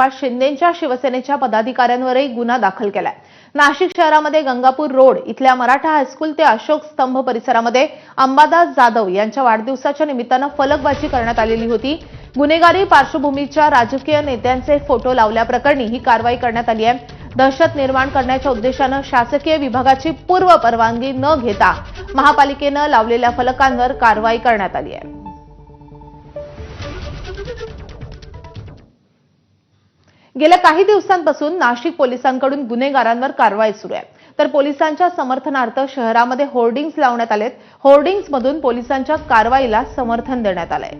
शिंदेच्या शिवसेनेच्या पदाधिकाऱ्यांवरही गुन्हा दाखल केलाय. नाशिक शहरामध्ये गंगापूर रोड इथल्या मराठा हायस्कूल ते अशोक स्तंभ परिसरामध्ये अंबादास जाधव यांच्या वाढदिवसाच्या निमित्तानं फलकबाजी करण्यात आलेली होती. गुन्हेगारी पार्श्वभूमीच्या राजकीय नेत्यांचे फोटो लावल्याप्रकरणी ही कारवाई करण्यात आली आहे. दहशत निर्माण करण्याच्या उद्देशानं शासकीय विभागाची पूर्व परवानगी न घेता महापालिकेनं लावलेल्या फलकांवर कारवाई करण्यात आली आहे. गेल्या काही दिवसांपासून नाशिक पोलिसांकडून गुन्हेगारांवर कारवाई सुरू आहे. तर पोलिसांच्या समर्थनार्थ शहरामध्ये होर्डिंग्ज लावण्यात आलेत. होर्डिंग्जमधून पोलिसांच्या कारवाईला समर्थन देण्यात आलंय.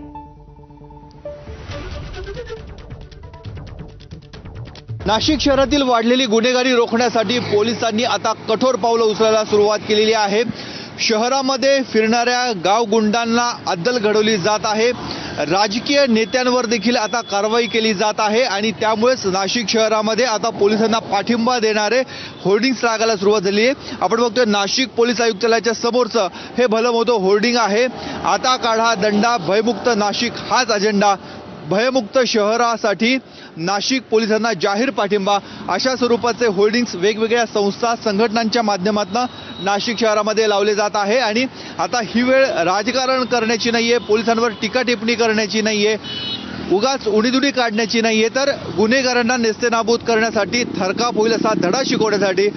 नाशिक शहरातील वाढलेली गुन्हेगारी रोखण्यासाठी पोलिसांनी आता कठोर पावलं उचलायला सुरुवात केलेली आहे. शहरामध्ये फिरणाऱ्या गाव गुंडांना अद्दल घडवली जात आहे. राजकीय नेत्यांवर देखील आता कारवाई केली जात आहे आणि त्यामुळेच नाशिक शहरामध्ये आता पोलिसांना पाठिंबा देणारे होर्डिंग्स लागायला सुरुवात झाली आहे. आपण बघतोय नाशिक पोलीस आयुक्तालयाच्या समोरचं हे भलं मोठं होर्डिंग आहे. आता काढा दंडा भयमुक्त नाशिक हाच अजेंडा भयमुक्त शहरासाठी नाशिक पोलिसांना जाहीर पाठिंबा. अशा स्वरूपाचे होर्डिंग्स वेगवेगळ्या संस्था संघटनांच्या माध्यमातून नाशिक शहरामध्ये लावले जात आहे. आणि आता ही वेळ राजकारण करण्याची नाही आहे पोलिसांवर टीका टिप्पणी करण्याची आहे उगाच उडीदुडी काढण्याची नाही आहे तर गुन्हेगारांना नेस्तेनाबूत करण्यासाठी थरकाप होईल असा धडा शिकवण्यासाठी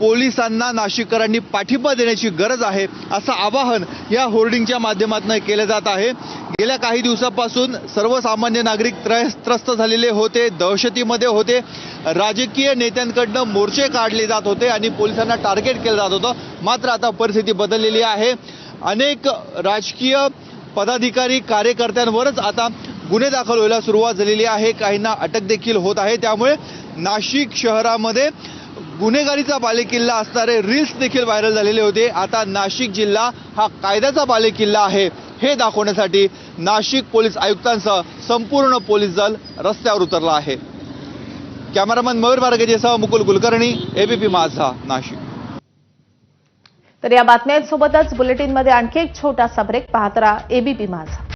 पोलिसांना नाशिककरांनी पाठिंबा देण्याची गरज आहे असं आवाहन या होर्डिंगच्या माध्यमातून केलं जात आहे. गेल्या काही दिवसापासून सर्वसामान्य नागरिक त्रय- त्रस्त झालेले होते दहशतीमध्ये होते. राजकीय नेत्यांकडनं मोर्चे काढले जात होते आणि पोलिसांना टार्गेट केलं जात होतं. मात्र आता परिस्थिती बदललेली आहे. अनेक राजकीय पदाधिकारी कार्यकर्त्यांवरच आता गुन्हे दाखल व्हायला सुरुवात झालेली आहे. काहींना अटक देखील होत आहे. त्यामुळे नाशिक शहरामध्ये गुन्हेगारीचा बालेकिल्ला असणारे रील्स देखील व्हायरल झालेले होते. आता नाशिक जिल्हा हा कायद्याचा बालेकिल्ला आहे. हे दाखवण्यासाठी नाशिक पोलीस आयुक्तांसह संपूर्ण पोलीस दल रस्त्यावर उतरला आहे. कॅमेरामन मयूर मार्गेजेसह मुकुल कुलकर्णी एबीपी माझा नाशिक. तर या बातम्यांसोबतच बुलेटिनमध्ये आणखी एक छोटासा ब्रेक पाहत राहा. एबीपी माझा.